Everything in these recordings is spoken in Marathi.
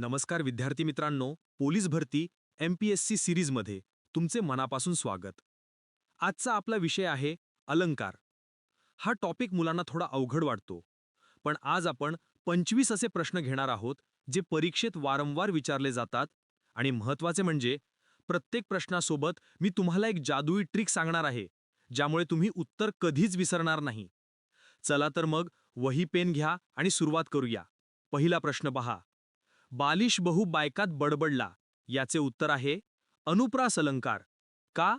नमस्कार विद्यार्थी मित्रांनो पोलीस भरती एम पी एस सी सिरीजमध्ये तुमचे मनापासून स्वागत. आजचा आपला विषय आहे अलंकार. हा टॉपिक मुलांना थोडा अवघड वाटतो पण आज आपण पंचवीस असे प्रश्न घेणार आहोत जे परीक्षेत वारंवार विचारले जातात आणि महत्त्वाचे म्हणजे प्रत्येक प्रश्नासोबत मी तुम्हाला एक जादुई ट्रिक सांगणार आहे ज्यामुळे तुम्ही उत्तर कधीच विसरणार नाही. चला तर मग वही पेन घ्या आणि सुरुवात करूया. पहिला प्रश्न पहा. बालिश बहु बायकात बडबडला. याचे उत्तर आहे अनुप्रास अलंकार का?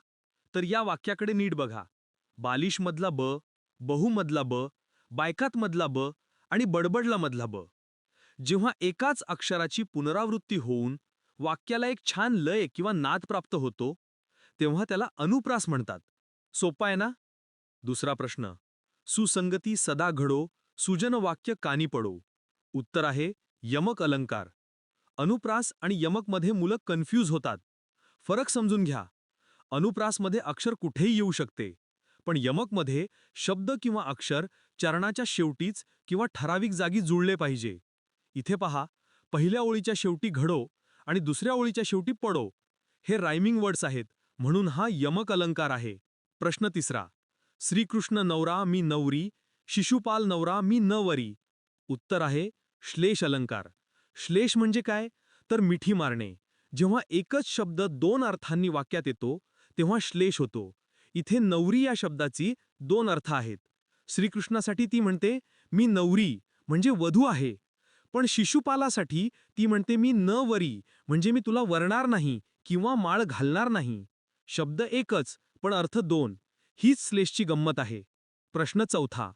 तर या वाक्याकडे नीट बघा. बालिश मधला ब बहुमधला ब बायकात मधला ब आणि बडबडला मधला ब. जेव्हा एकाच अक्षराची पुनरावृत्ती होऊन वाक्याला एक छान लय किंवा नाद प्राप्त होतो तेव्हा त्याला अनुप्रास म्हणतात. सोपा आहे ना? दुसरा प्रश्न. सुसंगती सदा घडो सुजन वाक्य कानी पडो. उत्तर आहे यमक अलंकार अनुप्रास आणि यमकमध्ये मुलं कन्फ्यूज होतात. फरक समजून घ्या. अनुप्रासमध्ये अक्षर कुठेही येऊ शकते. पण यमकमध्ये शब्द किंवा अक्षर चरणाच्या शेवटीच किंवा ठराविक जागी जुळले पाहिजे. इथे पहा पहिल्या ओळीच्या शेवटी घडो आणि दुसऱ्या ओळीच्या शेवटी पडो. हे रायमिंग वर्ड्स आहेत म्हणून हा यमक अलंकार आहे. प्रश्न तिसरा. श्रीकृष्ण नवरा मी नवरी शिशुपाल नवरा मी नवरी. उत्तर आहे श्लेष अलंकार. श्लेष म्हणजे काय? तर मिठी मारणे. जेव्हा एकच शब्द दोन अर्थांनी वाक्यात येतो तेव्हा श्लेष होतो. इथे नवरी या शब्दाची दोन अर्थ आहेत. श्रीकृष्णासाठी ती म्हणते मी नवरी म्हणजे वधू आहे. पण शिशुपालासाठी ती म्हणते मी न वरी म्हणजे मी तुला वरणार नाही किंवा माळ घालणार नाही. शब्द एकच पण अर्थ दोन. हीच श्लेषची गंमत आहे. प्रश्न चौथा.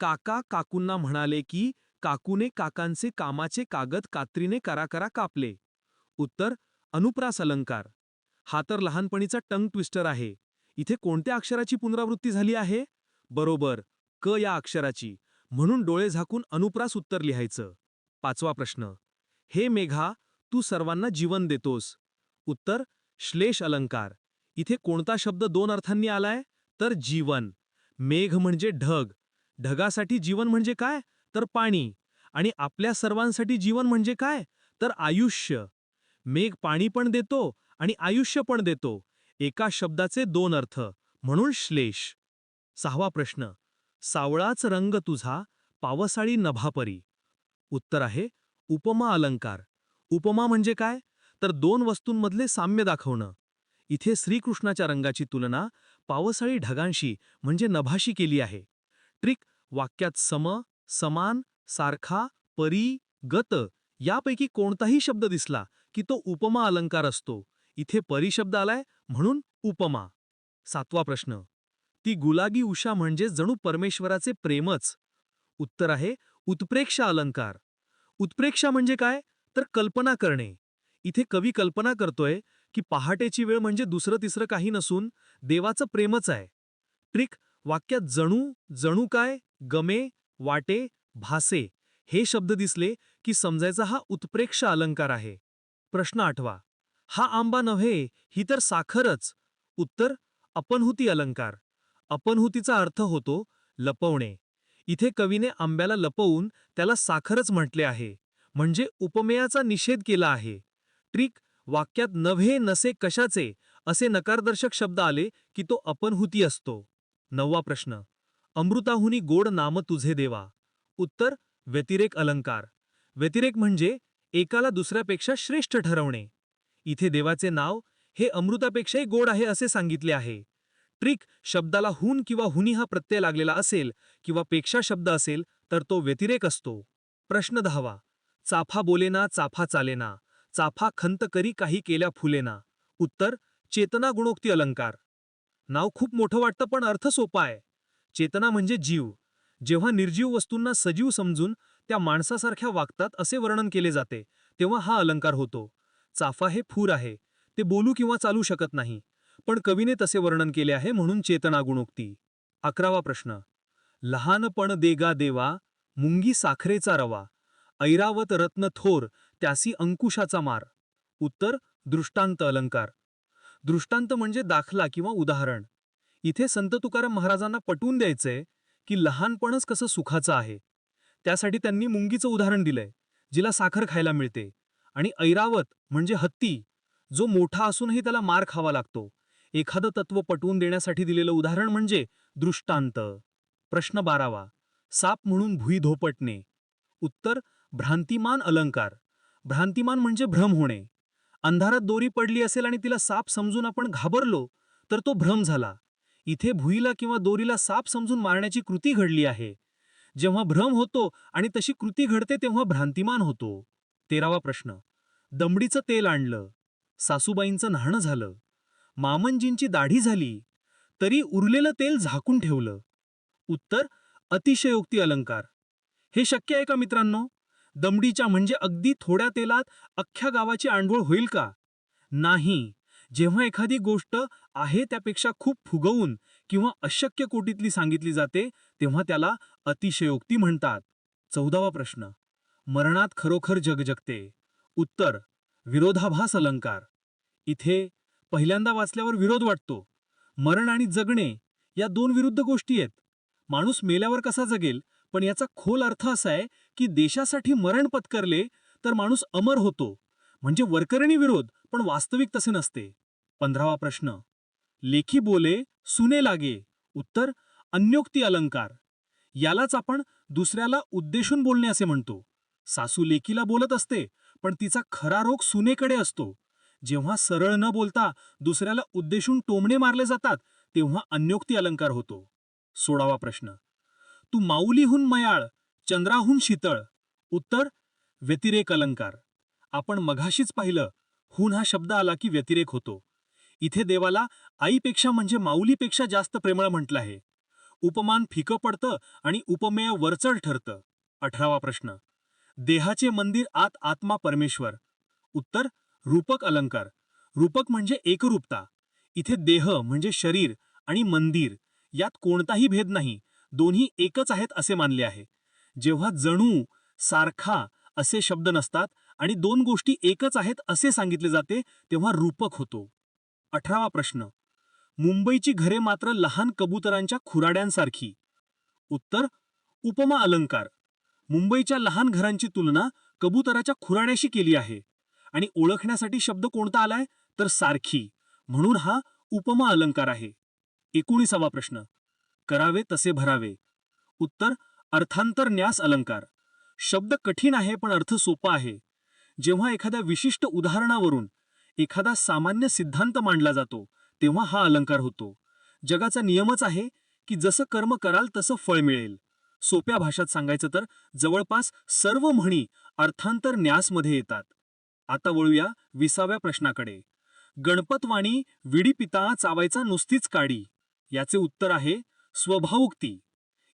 काका काकूंना म्हणाले की काकूने काकांचे कामाचे कागद कात्रीने कराकरा कापले. उत्तर अनुप्रास अलंकार हा तर लहानपणीचा टंग ट्विस्टर आहे. इथे कोणत्या अक्षराची पुनरावृत्ती झाली आहे? बरोबर क या अक्षराची. म्हणून डोळे झाकून अनुप्रास उत्तर लिहायचं. पाचवा प्रश्न. हे मेघा तू सर्वांना जीवन देतोस. उत्तर श्लेष अलंकार. इथे कोणता शब्द दोन अर्थांनी आलाय? तर जीवन. मेघ म्हणजे ढग. ढगासाठी जीवन म्हणजे काय? तर पाणी. आणि आपल्या सर्वांसाठी जीवन म्हणजे काय? तर आयुष्य. मेघ पाणी पण देतो आणि आयुष्य पण देतो. एका शब्दाचे दोन अर्थ. म्हणून श्लेष. सहावा प्रश्न. सावळाच रंग तुझा पावसाळी नभापरी. उत्तर आहे उपमा अलंकार. उपमा म्हणजे काय? तर दोन वस्तूंमधले साम्य दाखवणं. इथे श्रीकृष्णाच्या रंगाची तुलना पावसाळी ढगांशी म्हणजे नभाशी केली आहे. ट्रिक. वाक्यात सम समान सारखा परी गत यापैकी कोणताही शब्द दिसला की तो उपमा अलंकार असतो. इथे परी शब्द आलाय म्हणून उपमा. सातवा प्रश्न. ती गुलागी उषा म्हणजे जणू परमेश्वराचे प्रेमच. उत्तर आहे उत्प्रेक्षा अलंकार. उत्प्रेक्षा म्हणजे काय? तर कल्पना करणे. इथे कवी कल्पना करतोय की पहाटेची वेळ म्हणजे दुसरं तिसरं काही नसून देवाचं प्रेमच आहे. ट्रिक वाक्यात जणू जणू काय गमे वाटे भासे हे शब्द दिसले की समजायचा हा उत्प्रेक्ष अलंकार आहे. प्रश्न आठवा. हा आंबा नव्हे ही तर साखरच. उत्तर अपनहुती अलंकार. अपनहुतीचा अर्थ होतो लपवणे. इथे कवीने आंब्याला लपवून त्याला साखरच म्हटले आहे. म्हणजे उपमेयाचा निषेध केला आहे. ट्रिक वाक्यात नव्हे नसे कशाचे असे नकारदर्शक शब्द आले की तो अपनहुती असतो. नववा प्रश्न. अमृताहुनी गोड नाम तुझे देवा. उत्तर व्यतिरेक अलंकार. व्यतिरेक म्हणजे एकाला दुसऱ्यापेक्षा श्रेष्ठ ठरवणे. इथे देवाचे नाव हे अमृतापेक्षाही गोड आहे असे सांगितले आहे. ट्रिक शब्दाला हुन किंवा हुनी हा प्रत्यय लागलेला असेल किंवा पेक्षा शब्द असेल तर तो व्यतिरेक असतो. प्रश्न दहावा. चाफा बोलेना चाफा चालेना. चाफा खंत करी काही केल्या फुलेना. उत्तर चेतना गुणोक्ती अलंकार. नाव खूप मोठं वाटतं पण अर्थ सोपा आहे. चेतना म्हणजे जीव. जेव्हा निर्जीव वस्तूंना सजीव समजून त्या माणसासारख्या वागतात असे वर्णन केले जाते तेव्हा हा अलंकार होतो. चाफा हे फूर आहे. ते बोलू किंवा चालू शकत नाही. पण कवीने तसे वर्णन केले आहे म्हणून चेतना गुणोक्ती. अकरावा प्रश्न. लहानपण देगा देवा मुंगी साखरेचा रवा. ऐरावत रत्न थोर त्यासी अंकुशाचा मार. उत्तर दृष्टांत अलंकार. दृष्टांत म्हणजे दाखला किंवा उदाहरण. इथे संत तुकाराम महाराजांना पटवून द्यायचंय की लहानपणच कसं सुखाचं आहे. त्यासाठी त्यांनी मुंगीचं उदाहरण दिलंय जिला साखर खायला मिळते. आणि ऐरावत म्हणजे हत्ती जो मोठा असूनही त्याला मार खावा लागतो. एखादं तत्व पटवून देण्यासाठी दिलेलं उदाहरण म्हणजे दृष्टांत. प्रश्न बारावा साप म्हणून भुई धोपटणे. उत्तर भ्रांतिमान अलंकार. भ्रांतिमान म्हणजे भ्रम होणे. अंधारात दोरी पडली असेल आणि तिला साप समजून आपण घाबरलो तर तो भ्रम झाला. इथे भुईला किंवा दोरीला साप समजून मारण्याची कृती घडली आहे. जेव्हा भ्रम होतो आणि तशी कृती घडते तेव्हा भ्रांतिमान होतो. तेरावा प्रश्न. दमडीचं तेल आणलं. सासूबाईंचं न्हाणं झालं. मामनजींची दाढी झाली. तरी उरलेलं तेल झाकून ठेवलं. उत्तर अतिशयोक्ती अलंकार. हे शक्य आहे का मित्रांनो? दमडीच्या म्हणजे अगदी थोड्या तेलात अख्ख्या गावाची आंडवळ होईल का? नाही. जेव्हा एखादी गोष्ट आहे त्यापेक्षा खूप फुगवून किंवा अशक्य कोटीतली सांगितली जाते तेव्हा त्याला अतिशयोक्ती म्हणतात. चौदावा प्रश्न. मरणात खरोखर जग जगते. उत्तर. विरोधाभास अलंकार. इथे पहिल्यांदा वाचल्यावर विरोध वाटतो. मरण आणि जगणे या दोन विरुद्ध गोष्टी आहेत. माणूस मेल्यावर कसा जगेल? पण याचा खोल अर्थ असा आहे की देशासाठी मरण पत्करले तर माणूस अमर होतो. म्हणजे वरकरणी विरोध पण वास्तविक तसे नसते. पंधरावा प्रश्न. लेखी बोले सुने लागे. उत्तर अन्योक्ती अलंकार. यालाच आपण दुसऱ्याला उद्देशून बोलणे असे म्हणतो. सासू लेकीला बोलत असते पण तिचा खरा रोग सुनेकडे असतो. जेव्हा सरळ न बोलता दुसऱ्याला उद्देशून टोमणे मारले जातात तेव्हा अन्योक्ती अलंकार होतो. सोळावा प्रश्न. तू माऊलीहून मयाळ चंद्राहून शीतळ. उत्तर व्यतिरेक अलंकार. आपण मघाशीच पाहिलं. हून हा शब्द आला की व्यतिरेक होतो. इथे देवाला आईपेक्षा म्हणजे माऊलीपेक्षा जास्त प्रेमळ म्हटलं आहे. उपमान फिकं पडतं आणि उपमेय वरचढ ठरतं. अठरावा प्रश्न. देहाचे मंदिर आत आत्मा परमेश्वर. उत्तर रूपक अलंकार. रूपक म्हणजे एकरूपता. इथे देह म्हणजे शरीर आणि मंदिर यात कोणताही भेद नाही. दोन्ही एकच आहेत असे मानले आहे. जेव्हा जणू सारखा असे शब्द नसतात आणि दोन गोष्टी एकच आहेत असे सांगितले जाते तेव्हा रूपक होतो. अठरावा प्रश्न. मुंबईची घरे मात्र लहान कबुतरांच्या खुराड्यांसारखी. उत्तर उपमा अलंकार. मुंबईच्या लहान घरांची तुलना कबुतराच्या खुराड्याशी केली आहे. आणि ओळखण्यासाठी शब्द कोणता आलाय? तर सारखी. म्हणून हा उपमा अलंकार आहे. एकोणीसावा प्रश्न. करावे तसे भरावे. उत्तर अर्थांतर न्यास अलंकार. शब्द कठीण आहे पण अर्थ सोपा आहे. जेव्हा एखाद्या विशिष्ट उदाहरणावरून एखादा सामान्य सिद्धांत मांडला जातो तेव्हा हा अलंकार होतो. जगाचा नियमच आहे की जसं कर्म कराल तसं फळ मिळेल. सोप्या भाषेत सांगायचं तर जवळपास सर्व म्हणी अर्थांतर न्यासमध्ये येतात. आता वळूया विसाव्या प्रश्नाकडे. गणपतवाणी विडी पिता चावायचा नुसतीच काडी. याचे उत्तर आहे स्वभावोक्ती.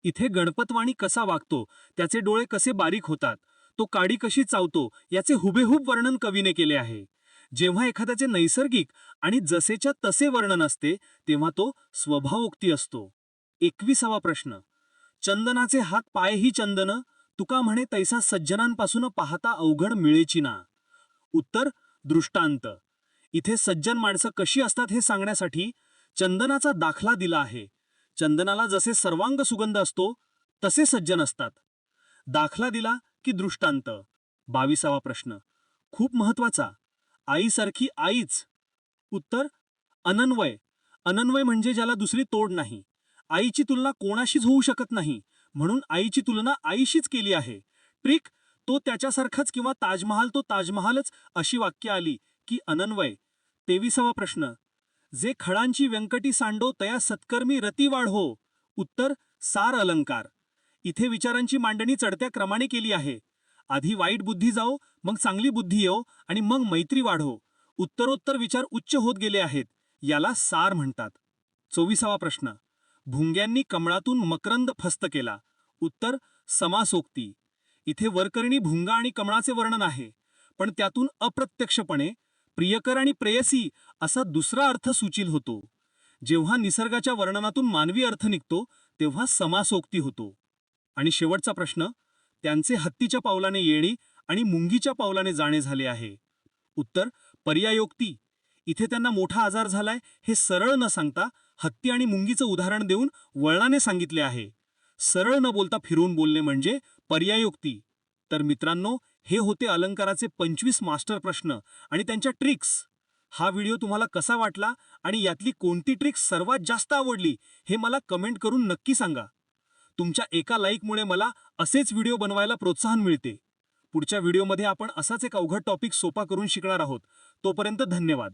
इथे गणपतवाणी कसा वागतो त्याचे डोळे कसे बारीक होतात तो काडी कशी चावतो याचे हुबेहूब वर्णन कवीने केले आहे. जेव्हा एखाद्याचे नैसर्गिक आणि जसेच्या तसे वर्णन असते तेव्हा तो स्वभावोक्ती असतो. एकविसावा प्रश्न. चंदनाचे हात पायही चंदन तुका म्हणे तैसा सज्जनांपासून पाहता अवघड मिळेची ना. उत्तर दृष्टांत. इथे सज्जन माणसं कशी असतात हे सांगण्यासाठी चंदनाचा दाखला दिला आहे. चंदनाला जसे सर्वांग सुगंध असतो तसे सज्जन असतात. दाखला दिला की दृष्टांत. बावीसावा प्रश्न. खूप महत्त्वाचा आईसारखी आईच. उत्तर अनन्वय. अनन्वय म्हणजे ज्याला दुसरी तोड नाही. आईची तुलना कोणाशीच होऊ शकत नाही. म्हणून आईची तुलना आईशीच केली आहे. ट्रिक तो त्याच्यासारखाच किंवा ताजमहाल तो ताजमहालच अशी वाक्य आली की अनन्वय. तेविसावा प्रश्न. जे खळांची व्यंकटी सांडो तया सत्कर्मी रती वाढो हो. उत्तर सार अलंकार. इथे विचारांची मांडणी चढत्या क्रमाने केली आहे. आधी वाईट बुद्धी जाओ मग चांगली बुद्धी येव आणि मग मैत्री वाढो. उत्तरोत्तर विचार उच्च होत गेले आहेत याला सार म्हणतात. चोवीसावा प्रश्न. भुंग्यांनी कमळातून मकरंद फस्त केला. उत्तर समासोक्ती. इथे वरकरणी भुंगा आणि कमळाचे वर्णन आहे पण त्यातून अप्रत्यक्षपणे प्रियकर आणि प्रेयसी असा दुसरा अर्थ सुचील होतो. जेव्हा निसर्गाच्या वर्णनातून मानवी अर्थ निघतो तेव्हा समासोक्ती होतो. आणि शेवटचा प्रश्न. त्यांचे हत्तीच्या पावलाने येणी आणि मुंगीच्या पावलाने जाणे झाले आहे. उत्तर पर्यायोक्ती. इथे त्यांना मोठा आजार झालाय हे सरळ न सांगता हत्ती आणि मुंगीचं उदाहरण देऊन वळणाने सांगितले आहे. सरळ न बोलता फिरून बोलणे म्हणजे पर्यायोक्ती. तर मित्रांनो हे होते अलंकाराचे पंचवीस मास्टर प्रश्न आणि त्यांच्या ट्रिक्स. हा व्हिडिओ तुम्हाला कसा वाटला आणि यातली कोणती ट्रिक्स सर्वात जास्त आवडली हे मला कमेंट करून नक्की सांगा. तुमच्या एका लाईकमुळे मला असेच व्हिडिओ बनवायला प्रोत्साहन मिळते. पुढच्या व्हिडिओमध्ये आपण असाच एक अवघड टॉपिक सोपा करून शिकणार आहोत. तोपर्यंत धन्यवाद.